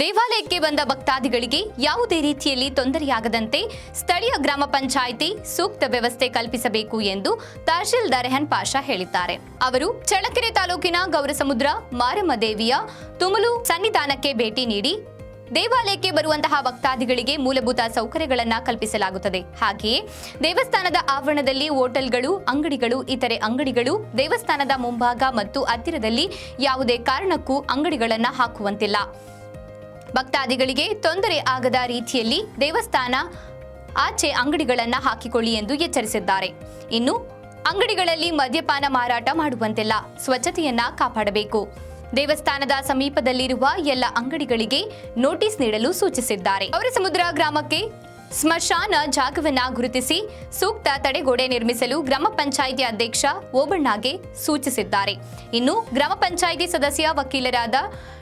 ದೇವಾಲಯಕ್ಕೆ ಬಂದ ಭಕ್ತಾದಿಗಳಿಗೆ ಯಾವುದೇ ರೀತಿಯಲ್ಲಿ ತೊಂದರೆಯಾಗದಂತೆ ಸ್ಥಳೀಯ ಗ್ರಾಮ ಪಂಚಾಯಿತಿ ಸೂಕ್ತ ವ್ಯವಸ್ಥೆ ಕಲ್ಪಿಸಬೇಕು ಎಂದು ತಹಶೀಲ್ದಾರ್ ರೆಹನ್ ಪಾಷಾ ಹೇಳಿದ್ದಾರೆ. ಅವರು ಚಳ್ಳಕೆರೆ ತಾಲೂಕಿನ ಗೌರಸಮುದ್ರ ಮಾರಮ್ಮ ದೇವಿಯ ತುಮುಲು ಸನ್ನಿಧಾನಕ್ಕೆ ಭೇಟಿ ನೀಡಿ ದೇವಾಲಯಕ್ಕೆ ಬರುವಂತಹ ಭಕ್ತಾದಿಗಳಿಗೆ ಮೂಲಭೂತ ಸೌಕರ್ಯಗಳನ್ನು ಕಲ್ಪಿಸಲಾಗುತ್ತದೆ. ಹಾಗೆಯೇ ದೇವಸ್ಥಾನದ ಆವರಣದಲ್ಲಿ ಹೋಟೆಲ್ಗಳು, ಅಂಗಡಿಗಳು, ಇತರೆ ಅಂಗಡಿಗಳು, ದೇವಸ್ಥಾನದ ಮುಂಭಾಗ ಮತ್ತು ಹತ್ತಿರದಲ್ಲಿ ಯಾವುದೇ ಕಾರಣಕ್ಕೂ ಅಂಗಡಿಗಳನ್ನು ಹಾಕುವಂತಿಲ್ಲ. ಭಕ್ತಾದಿಗಳಿಗೆ ತೊಂದರೆ ಆಗದ ರೀತಿಯಲ್ಲಿ ದೇವಸ್ಥಾನ ಆಚೆ ಅಂಗಡಿಗಳನ್ನು ಹಾಕಿಕೊಳ್ಳಿ ಎಂದು ಎಚ್ಚರಿಸಿದ್ದಾರೆ. ಇನ್ನು ಅಂಗಡಿಗಳಲ್ಲಿ ಮದ್ಯಪಾನ ಮಾರಾಟ ಮಾಡುವಂತಿಲ್ಲ ಸ್ವಚ್ಛತೆಯನ್ನ ಕಾಪಾಡಬೇಕು. ದೇವಸ್ಥಾನದ ಸಮೀಪದಲ್ಲಿರುವ ಎಲ್ಲ ಅಂಗಡಿಗಳಿಗೆ ನೋಟಿಸ್ ನೀಡಲು ಸೂಚಿಸಿದ್ದಾರೆ. ಅವರ ಸಮುದ್ರ ಗ್ರಾಮಕ್ಕೆ ಸ್ಮಶಾನ ಜಾಗವನ್ನ ಗುರುತಿಸಿ ಸೂಕ್ತ ತಡೆಗೋಡೆ ನಿರ್ಮಿಸಲು ಗ್ರಾಮ ಪಂಚಾಯಿತಿ ಅಧ್ಯಕ್ಷ ಓಬಣ್ಣಗೆ ಸೂಚಿಸಿದ್ದಾರೆ. ಇನ್ನು ಗ್ರಾಮ ಪಂಚಾಯಿತಿ ಸದಸ್ಯ ವಕೀಲರಾದ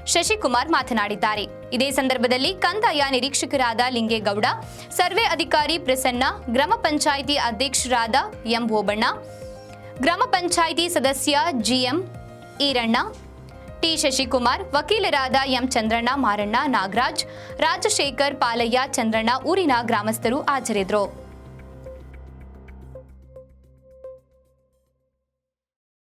ಶಶಿಕುಮಾರ್ ಮಾತನಾಡಿದ್ದಾರೆ. ಇದೇ ಸಂದರ್ಭದಲ್ಲಿ ಕಂದಾಯ ನಿರೀಕ್ಷಕರಾದ ಲಿಂಗೇಗೌಡ, ಸರ್ವೆ ಅಧಿಕಾರಿ ಪ್ರಸನ್ನ, ಗ್ರಾಮ ಪಂಚಾಯಿತಿ ಅಧ್ಯಕ್ಷರಾದ ಎಂ ಓಬಣ್ಣ, ಗ್ರಾಮ ಪಂಚಾಯಿತಿ ಸದಸ್ಯ ಜಿಎಂ ಈರಣ್ಣ ಟಿ ಶಶಿಕುಮಾರ್ ವಕೀಲರಾದ ಎಂ ಚಂದ್ರಣ್ಣ ಮಾರಣ್ಣ ನಾಗರಾಜ್ ರಾಜಶೇಖರ್ ಪಾಲಯ್ಯ ಚಂದ್ರಣ್ಣ ಊರಿನ ಗ್ರಾಮಸ್ಥರು ಹಾಜರಿದ್ದರು.